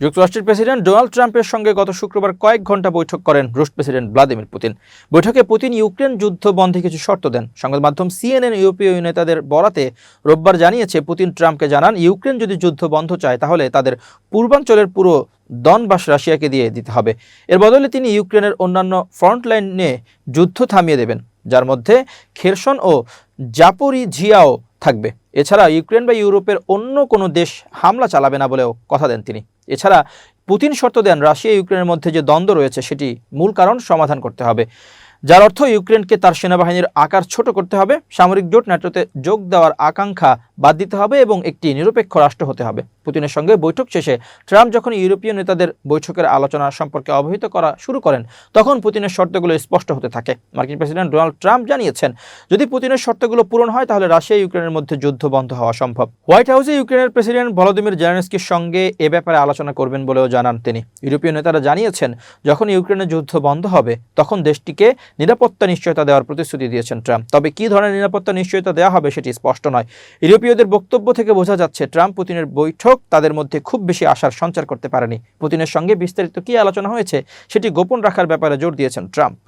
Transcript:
যুক্তরাষ্ট্রের president Donald ট্রাম্পের সঙ্গে গত শুক্রবার কয়েক ঘণ্টা বৈঠক করেন রুশ প্রেসিডেন্ট ভ্লাদিমির পুতিন। বৈঠকে পুতিন ইউক্রেন যুদ্ধ বন্ধে কিছু শর্ত দেন। সংবাদ মাধ্যম সিএনএন ইউরোপীয় নেতাদের বরাতে রোববার জানিয়েছে, পুতিন ট্রাম্পকে জানান, ইউক্রেন যদি যুদ্ধ বন্ধ চায়, তাহলে তাদের পূর্বাঞ্চলের পুরো দনবাস রাশিয়াকে দিয়ে দিতে হবে। এর বদলে তিনি ইউক্রেনের অন্যান্য ফ্রন্টলাইনে যুদ্ধ থামিয়ে দেবেন, যার মধ্যে খেরসন ও জাপোরিঝিয়াও থাকবে। এছাড়া ইউক্রেন বা ইউরোপের অন্য কোনো দেশ হামলা চালাবে না বলেও কথা দেন তিনি। এছাড়া পুতিন শর্ত দেন রাশিয়া ইউক্রেনের মধ্যে যে দ্বন্দ্ব রয়েছে সেটি মূল কারণ সমাধান করতে হবে। যার অর্থ ইউক্রেনকে তার সেনাবাহিনীর আকার ছোট করতে হবে। সামরিক জোট ন্যাটোতে যোগ দেওয়ার আকাঙ্ক্ষা বাদ দিতে হবে এবং একটি নিরপেক্ষ রাষ্ট্র হতে হবে। পুতিনের সঙ্গে বৈঠক শেষে ট্রাম্প যখন ইউরোপীয় নেতাদের বৈঠকের আলোচনা সম্পর্কে অবহিত করা শুরু করেন, তখন পুতিনের শর্তগুলো স্পষ্ট হতে থাকে। মার্কিন প্রেসিডেন্ট ডোনাল্ড ট্রাম্প জানিয়েছেন, যদি পুতিনের শর্তগুলো পূরণ হয়, তাহলে রাশিয়া ইউক্রেনের মধ্যে যুদ্ধ বন্ধ হওয়া সম্ভব। হোয়াইট হাউসে ইউক্রেনের প্রেসিডেন্ট ভলোদিমির জেলেনস্কির সঙ্গে এ ব্যাপারে আলোচনা করবেন বলেও জানান তিনি। ইউরোপীয় নেতারা জানিয়েছেন, যখন ইউক্রেনের যুদ্ধ বন্ধ হবে, তখন দেশটিকে নিরাপত্তা নিশ্চয়তা দেওয়ার প্রতিশ্রুতি দিয়েছেন ট্রাম্প। তবে কী ধরনের নিরাপত্তা নিশ্চয়তা দেওয়া হবে সেটি স্পষ্ট নয়। ইউরোপীয়দের বক্তব্য থেকে বোঝা যাচ্ছে, ট্রাম্প পুতিনের বৈঠক তাদের মধ্যে খুব বেশি আশার সঞ্চার করতে পারেনি। পুতিনের সঙ্গে বিস্তারিত কী আলোচনা হয়েছে, সেটি গোপন রাখার ব্যাপারে জোর দিয়েছেন ট্রাম্প।